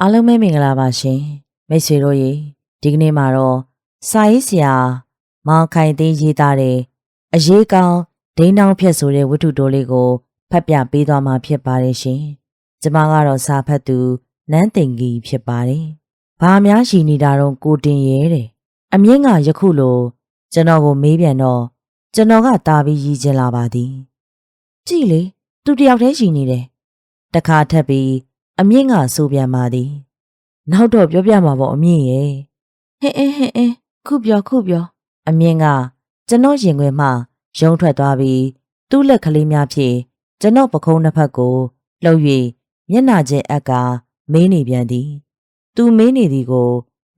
အားလုံးပဲမင်္ဂလာပါရှင်မိတ်ဆွေတို့ရေဒီကနေ့မှာတော့စာရေးဆရာမောင်ခိုင်သိန်းရေးသားတဲ့အရေးကောင်းဒိန်းတောင်းဖြတ်ဆိုတဲ့ဝတ္ထုတိုးလေးကိုဖတ်ပြပေးသွားမှာဖြစ်ပါတယ်ရှင်ကျမကတော့စာဖတ်သူနန်းသိင်ကြီးဖြစ်ပါတယ်ဘာများရှိနေတာတော့ကိုတင်ရဲတဲ့အမြင့်ကယခုလိုကျွန်တော်ကိုမေးပြန်တော့ကျွန်တော်ကတာပြီးရည်ကျင်လာပါသည် ကြည့်လေသူတယောက်တည်းရှိနေတယ်တခါထပ်ပြီး အမြင့်ကဆိုပြန်ပါသည်နောက်တော့ပြောပြမှာပေါ့အမြင့်ရဲ့ဟင်းအင်းဟင်းအင်းခုပြောခုပြောအမြင့်ကကျွန်တော်ရင်ခွင်မှရုံးထွက်သွားပြီးသူ့လက်ကလေးများဖြင့်ကျွန်တော်ပခုံးနှစ်ဖက်ကိုလှုပ်၍မျက်နှာချင်းအက်ကမေးနေပြန်သည် သူမေးနေသည်ကို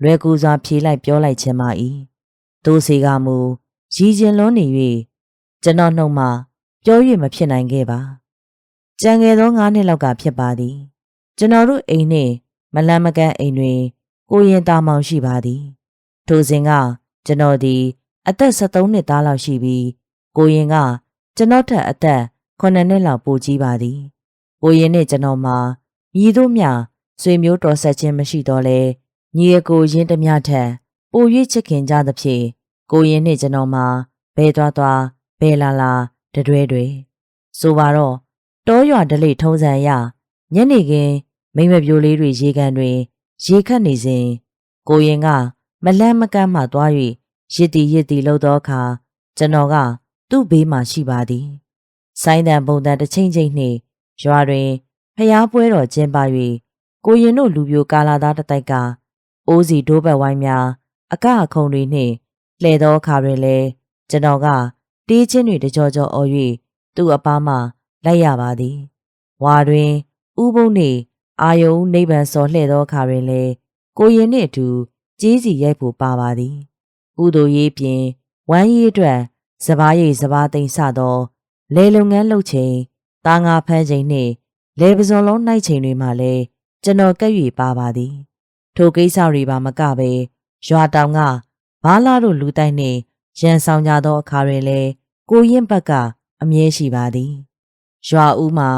လွယ်ကူစွာဖြေလိုက်ပြောလိုက်ခြင်းပါ၏သူစီကမူရည်ကျင်လွန်းနေ၍ကျွန်တော်နှုတ်မှပြော၍မဖြစ်နိုင်ခဲ့ပါကြံငယ်သော၅နှစ်လောက်ကဖြစ်ပါသည် ကျွန်တော်တို့အိမ်နှင့်မလန်မကန်းအိမ်တွင် ကိုရင်တာမောင်ရှိပါသည်ထိုစဉ်ကကျွန်တော်သည် အသက်73နှစ်သားလောက်ရှိပြီးကိုရင်က ကျွန်တော်ထက်အသက်9နှစ်လောက်ပိုကြီးပါသည်ကိုရင်နဲ့ကျွန်တော်မှာညီတို့မျှဆွေမျိုးတော်ဆက်ခြင်းမရှိတော့လဲညီအကိုရင်းတမျှထက်ပို၍ချစ်ခင်ကြသဖြင့်ကိုရင်နဲ့ကျွန်တော်မှာဘဲသွားသွားဘဲလာလာတတွဲတွေဆိုပါတော့တောရွာဒလိထုံးစံအရညနေခင်း မိမပြိုလေးတွေရေကန်တွင် ရေခတ်နေစဉ်ကိုရင်က မလန်းမကန်းမှသွား၍ရစ်တီရစ်တီလှုပ်သောအခါကျွန်တော်က သူ့ဘေးမှာရှိပါသည်ဆိုင်းတန်ပုံတန်တစ်ချိန်ချိန်နှင့်ရွာတွင်ဖျားပွဲတော်ကျင်းပ၍ကိုရင်တို့လူပြိုကာလာသားတစ်တိုက်ကအိုးစီဒိုးဘက်ဝိုင်းများအကအခုံတွေနှင့်လှဲ့သောအခါတွင်လည်းကျွန်တော်ကတေးချင်းတွေတကြောကြောအော်၍သူ့အပားမှလိုက်ရပါသည်ဝါတွင်ဥပုံနှင့် အာယုံနိဗ္ဗာန်စော်လှဲ့သောအခါတွင်လည်းကိုရင်နှင့်အတူကြီးစီရိုက်ဖို့ပါပါသည်ဥဒိုရေးပြင်ဝမ်းရေးအတွက်စပားရိပ်စပားသိမ့်ဆသောလေလုပ်ငန်းလုပ်ချိန်တာငါဖမ်းချိန်နှင့်လေပစုံလုံးနှိုက်ချိန်တွေမှာလည်းကျွန်တော်ကပ်၍ပါပါသည်ထိုကိစ္စတွေပါမကပဲရွာတောင်ကဘားလာတို့လူတိုက်နှင့်ရန်ဆောင်ကြသောအခါတွင်လည်းကိုရင်ဘက်ကအမြဲရှိပါသည်ရွာဦးမှာ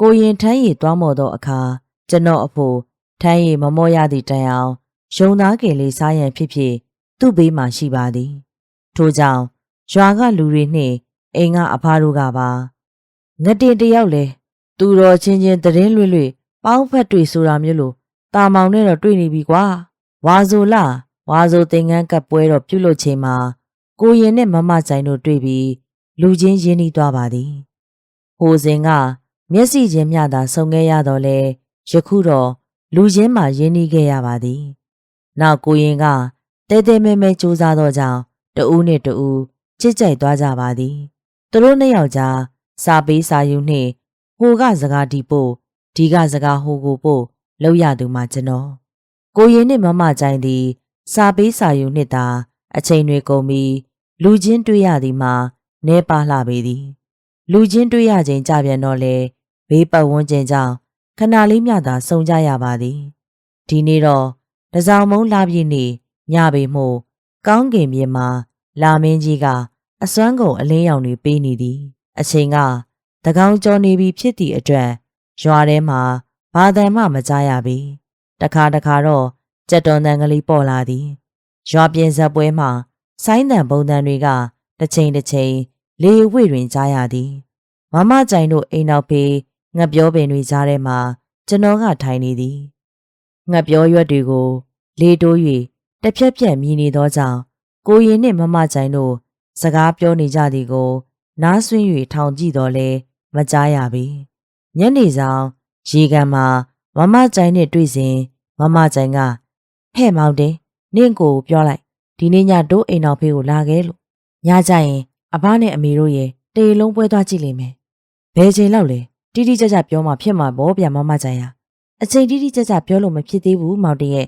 ကိုရင်ထမ်းရည်တွားမော်သောအခါ ကျွန်တော်အဖို့ထမ်းရည်မမော့ရသည့်တိုင်အောင်ယုံသားကယ်လေးစားရန်ဖြစ်ဖြစ်သူ့ဘေးမှာရှိပါသည်ထို့ကြောင့်ရွာကလူတွေနှင့်အိမ်ကအဖားတို့ကပါငတင်တယောက်လဲသူတော်ချင်းချင်းတရင်လွေ့လွေ့ပေါင်းဖက်တွေ့ဆိုတာမျိုးလို့တာမောင်နဲ့တော့တွေ့နေပြီကွာဝါဆိုလာဝါဆိုသင်္ကန်းကပ်ပွဲတော့ပြုတ်လို့ချိန်မှာကိုရင်နဲ့မမကြိုင်တို့တွေ့ပြီးလူချင်းရင်းနှီးသွားပါသည်ဟိုစဉ်ကမျက်စိချင်းမျှသာဆုံခဲ့ရတော့လဲ ယခုတော့လူချင်းမှရင်းနှီးခဲ့ရပါသည်နောက်ကိုရင်ကတဲတဲမဲမဲစူးစားတော့ကြောင်တဦးနဲ့တဦးချစ်ကြိုက်သွားကြပါသည်သူတို့နှစ်ယောက်ကြားစာပေးစာယူနှင့်ဟိုကစကားဒီပို့ဒီကစကားဟိုကိုပို့လောက်ရသူမှကျွန်တော်ကိုရင်နှင့်မမကြိုင်သည် စာပေးစာယူနှင့်သာအချိန်တွေကုန်ပြီးလူချင်းတွေ့ရသည်မှာနဲပါလှပေသည် လူချင်းတွေ့ရခြင်းကြပြန်တော့လေဘေးပတ်ဝန်းကျင်ကြောင့် ခဏလေးမျှသာစုံကြရပါသည်ဒီနေ့တော့တစောင်းမုံလာပြည့်နေညပေမှုကောင်းကင်မြေမှာလာမင်းကြီးကအစွမ်းကုန်အလင်းရောင်တွေပေးနေသည် အချိန်ကတကောင်ကျော်နေပြီဖြစ်သည့်အတွက်ရွာထဲမှာဘာတန်မှမကြားရပြီတခါတခါတော့ကြက်တော်တန်ကလေးပေါ်လာသည်ရွာပြင်ဇက်ပွဲမှာဆိုင်းတန်ပုံတန်တွေကတစ်ချိန်တစ်ချိန်လေဝိတွင်ကြားရသည်မမကြိုင်တို့အိမ်နောက်ဖေး ငှက်ပြောပင်တွေကြားထဲမှာကျွန်တော်ကထိုင်နေသည်ငှက်ပြောရွက်တွေကိုလေတိုး၍တစ်ဖြက်ဖြက်မြည်နေသောကြောင့်ကိုရင်နှင့်မမကြိုင်တို့စကားပြောနေကြသည်ကို နားဆွင့်၍ထောင်ကြည့်တော့လဲမကြားရပြီညနေဆောင်ရေကန်မှာမမကြိုင်နဲ့တွေ့စဉ်မမကြိုင်ကဟဲ့မောင်တင်နင့်ကိုပြောလိုက်ဒီနေ့ညတို့အိမ်တော်ဖေးကိုလာခဲ့လို့ညကြရင်အဘနဲ့အမေတို့ရဲ့တေလုံးပွဲသွားကြည့်လိမ့်မယ်ဘယ်ချိန်လောက်လဲ တိတိကျကျပြောမှဖြစ်မှာပေါ့ဗျာမမကြိုင်ရအချိန်တိတိကျကျပြောလို့မဖြစ်သေးဘူးမောင်တင်ရဲ့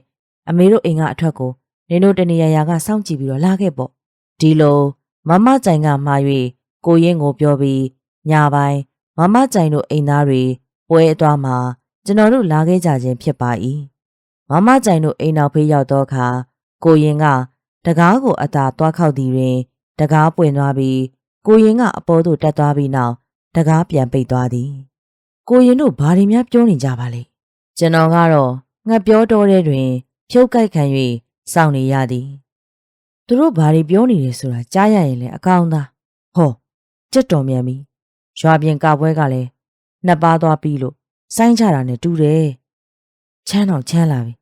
အမေတို့အိမ်ကအထွက်ကိုနင်တို့တနေရာရာကစောင့်ကြည့်ပြီးတော့လာခဲ့ပေါ့ဒီလိုမမကြိုင်ကမှား၍ကိုရင်းကိုပြောပြီးညပိုင်းမမကြိုင်တို့အိမ်သားတွေပွဲအသွားမှာကျွန်တော်တို့လာခဲ့ကြခြင်းဖြစ်ပါ၏မမကြိုင်တို့အိမ်နောက်ဖေးရောက်တော့အခါကိုရင်ကတကားကိုအသာတွားခောက်သည်တွင်တကားပွင့်သွားပြီးကိုရင်ကအပေါ်သို့တက်သွားပြီးနောက်တကားပြန်ပိတ်သွားသည် ကိုရင်တို့ဘာတွေများပြောနေကြပါလဲကျွန်တော်ကတော့ငှက်ပြောတော်တဲ့တွင် ဖြုတ်ကိုက်ခံ၍စောင့်နေရသည်သူတို့ဘာတွေပြောနေလဲဆိုတာကြားရရင်လည်းအကောင်းသားဟောကြက်တော်မြန်ပြီရွာပြင်ကပွဲကလည်းနှစ်ပါးသွားပြီးလို့စိုင်းချတာနဲ့တူတယ်ချမ်းတော့ချမ်းလာပြီ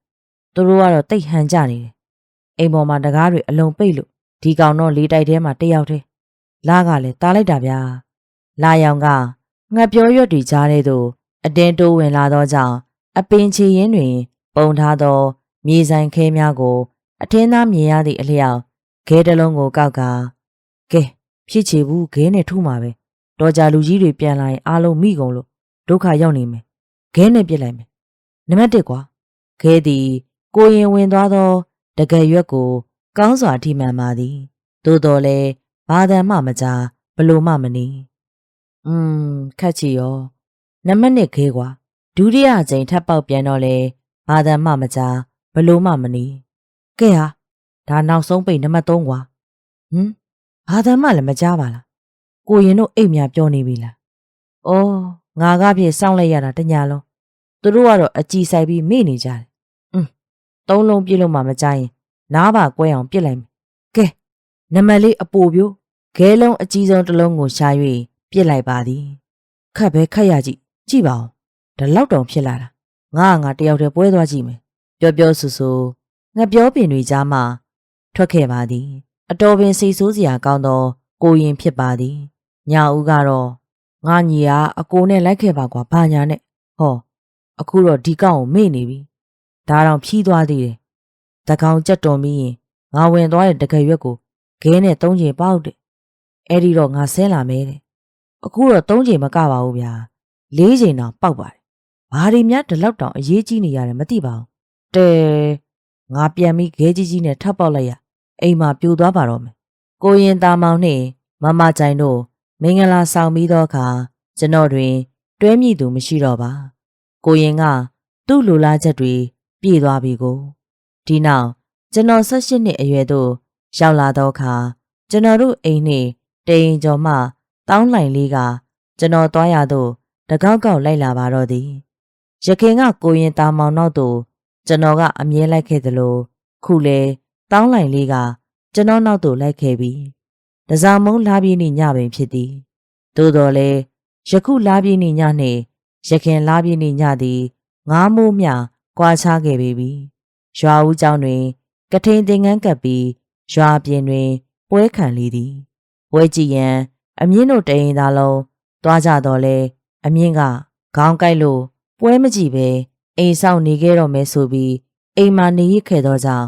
သူတို့ကတော့တိတ်ဟန်ကြနေတယ်အိမ်ပေါ်မှာတကားတွေအလုံးပိတ်လို့ဒီကောင်တော့လေးတိုက်ထဲမှာတယောက်တည်းလာကလည်းတားလိုက်တာဗျာလာရောင်က ငှက်ပြောရွက်တွေကြားထဲသို့အတင်းတိုးဝင်လာသောကြောင့်အပင်ချီရင်တွင် ပုံထားသော မြေဆိုင်ခဲများကို အထင်းသားမြင်ရသည့်အလျောက်ခဲတစ်လုံးကိုကောက်ကကဲဖြစ်ချေဘူးခဲနဲ့ထုမှာပဲတော်ကြလူကြီးတွေပြန်လာရင်အားလုံးမိကုန်လို့ဒုက္ခရောက်နေမယ်ခဲနဲ့ပြစ်လိုက်မယ်နံပါတ်1ကွာခဲသည် ကိုရင်ဝင်သွားသောတကယ်ရွက်ကို ကောင်းစွာထိမှန်ပါသည်သို့တော်လည်းဘာသာမှမကြားဘလို့မှမနေ อืมခက်ချီရောနမနစ်ခဲကွာဒုတိယကြိမ်ထပ်ပေါက်ပြန်တော့လေဘာသာမှမကြားဘလို့မှမနီးကဲဟာဒါနောက်ဆုံးပိတ်နံပါတ်3ကွာဟင်ဘာသာမှလည်းမကြားပါလားကိုရင်တို့အိတ်များပြောနေပြီလားဩငါကဖြစ်စောင့်လိုက်ရတာတညာလုံးသူတို့ကတော့အကြည်ဆိုင်ပြီးမိနေကြတယ်။အင်းသုံးလုံးပြည့်လို့မှမကြရင်နားပါကွဲအောင်ပြစ်လိုက်မယ်။ကဲနံပါတ်လေးအပူပြိုးဂဲလုံးအကြီးဆုံးတစ်လုံးကိုရှာ ပြစ်လိုက်ပါသည်ခတ်ပဲခတ်ရကြည့်ကြည့်ပါဦးဒါလောက်တောင်ဖြစ်လာတာငါကငါတယောက်တည်းပွဲသွားကြည့်မယ်ပြောပြောဆူဆူငါပြောပင်တွေကြားမှထွက်ခဲ့ပါသည် အတော်ပင်စိတ်ဆိုးစရာကောင်းသောကိုရင်ဖြစ်ပါသည်ညာဦးကတော့ငါညီကအကိုနဲ့လိုက်ခဲ့ပါကွာဘာညာနဲ့ဟော အခုတော့ဒီကောင်ကိုမေ့နေပြီဒါတော့ဖြီးသွားသေးတယ်တကောင်ကြက်တော်ပြီးရင်ငါဝင်သွားတဲ့တကယ်ရွက်ကိုခဲနဲ့သုံးချိန်ပေါက်တယ်အဲ့ဒီတော့ငါဆင်းလာမဲတဲ့ အခုတော့သုံးချိန်မကပါဘူးဗျာလေးချိန်တောင်ပေါက်ပါတယ်ဘာတွေများဒီလောက်တောင်အရေးကြီးနေရတယ်မသိပါဘူးတဲငါပြန်ပြီးခဲကြီးကြီးနဲ့ထပ်ပေါက်လိုက်ရအိမ်မှာပြိုသွားပါတော့မယ်ကိုရင်တာမောင်နှင့်မမကြိုင်တို့မင်္ဂလာဆောင်ပြီးသောအခါကျွန်တော်တွင် တွဲမိသူမရှိတော့ပါကိုရင်ကသူ့လိုလားချက်တွေပြည့်သွားပြီကိုဒီနောက်ကျွန်တော်၁၈နှစ်အရွယ်သို့ရောက်လာသောအခါကျွန်တော်တို့အိမ်နှင့်တိမ်ကျော်မှ တောင်းလှိုင်လေးကကျွန်တော်သွားရသို့တကောက်ကောက်လိုက်လာပါတော့သည်ရခင်ကကိုရင်တာမောင်နောက်သို့ကျွန်တော်ကအမြဲလိုက်ခဲ့သလိုခုလေတောင်းလှိုင်လေးကကျွန်တော်နောက်သို့လိုက်ခဲ့ပြီးတစားမုံလာပြင်းနေညပင်ဖြစ်သည်သို့တော်လေယခုလာပြင်းနေညနှင့်ရခင်လာပြင်းနေညသည်ငားမိုးမြကွာခြားခဲ့ပေပြီရွာဦးကျောင်းတွင် ကထိန်တင်ငန်းကပ်ပြီးရွာပြင်တွင်ပွဲခံလေသည်ပွဲကြည့်ရန် အမြင့်တို့တရင်သားလုံးသွားကြတော့လေအမြင့်ကခေါင်းကိုက်လို့ပွဲမကြည့်ပဲအိမ်ဆောင်နေခဲ့တော့မယ်ဆိုပြီးအိမ်မှာနေရခဲ့တော့ကြောင့်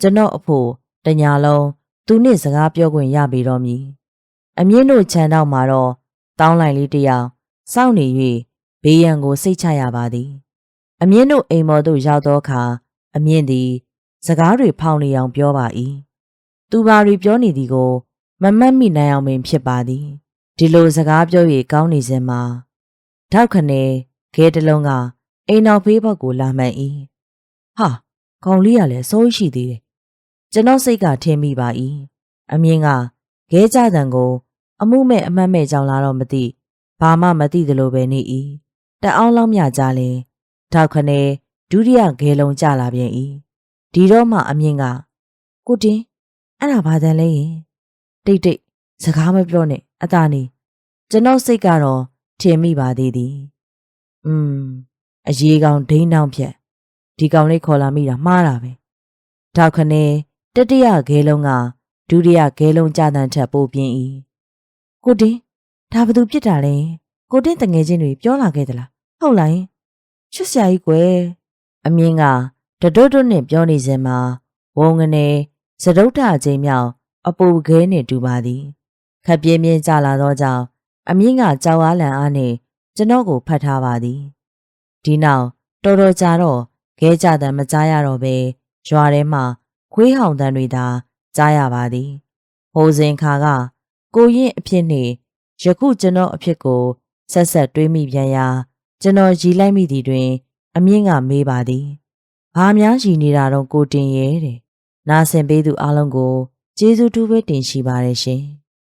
ကျွန်တော်အဖို့တညာလုံးသူနဲ့စကားပြောခွင့်ရပြီတော့မည်အမြင့်တို့ခြံတော့မှာတော့တောင်းလိုက်လေးတယောက်စောင့်နေ၍ဘေးရန်ကိုစိတ်ချရပါသည် အမြင့်တို့အိမ်မော်သို့ရောက်သောအခါအမြင့်သည် စကားတွေဖောင်နေအောင်ပြောပါ၏သူဘာတွေပြောနေသည်ကို မမတ်မိနိုင်အောင်ပင်ဖြစ်ပါသည်ဒီလိုစကားပြော၍ကောင်းနေစဉ်မှာထောက်ခနဲခဲတလုံးကအိမ်တော်ဖေးဘက်ကိုလာမှန်၏ဟာကောင်လေးကလည်းစိုးရှိသေးတယ်ကျွန်တော်စိတ်ကထင်မိပါ၏အမြင်ကခဲကြတံကိုအမှုမဲ့အမှတ်မဲ့ကြောင်လာတော့မသိဘာမှမသိသလိုပဲနေ၏တအောင်လောက်မြကြလဲထောက်ခနဲဒုတိယခဲလုံးကြလာပြန်၏ဒီတော့မှအမြင်ကကိုတင်အဲ့ဒါဘာတန်လဲရင် တိတ်တိတ်စကားမပြောနဲ့အသာနေကျွန်တော်စိတ်ကတော့ထင်မိပါသေးသည်อืมအရေးကောင်ဒိန်းတောင်ဖြက်ဒီကောင်လေးခေါ်လာမိတာမှားတာပဲထောက်ခနဲတတိယခဲလုံးကဒုတိယခဲလုံးကြတန်ထက်ပိုပြင်း၏ကိုတင်းဒါဘသူဖြစ်တာလဲကိုတင်းတငယ်ချင်းတွေပြောလာခဲ့သလားဟုတ်လားချွတ်ဆရာကြီးကွယ်အမြင်ကတတွတ်တွတ်နဲ့ပြောနေစဉ်မှာဝုံငနေစတုထအချိန်မြောက် အပူခဲနဲ့တူပါသည်ခပ်ပြင်းပြင်းကြလာသောကြောင့်အမြင့်ကကြောက်အားလန့်အားနဲ့ကျွန်တော်ကိုဖတ်ထားပါသည်ဒီနောက်တော်တော်ကြာတော့ခဲကြတဲ့မကြားရတော့ပဲရွာထဲမှာခွေးဟောင်တန်းတွေသာကြားရပါသည်ဟိုစဉ်ခါကကိုရင်အဖြစ်နှင့်ယခုကျွန်တော်အဖြစ်ကိုဆက်ဆက်တွေးမိပြန်ရာကျွန်တော်ရီလိုက်မိသည်တွင် အမြင့်ကမေးပါသည်ဘာများရီနေတာတော့ကိုတင်ရဲ့တဲ့နာဆင်ပေးသူအားလုံးကို ကျေးဇူးတူးပဲတင်ရှိပါတယ်ရှင်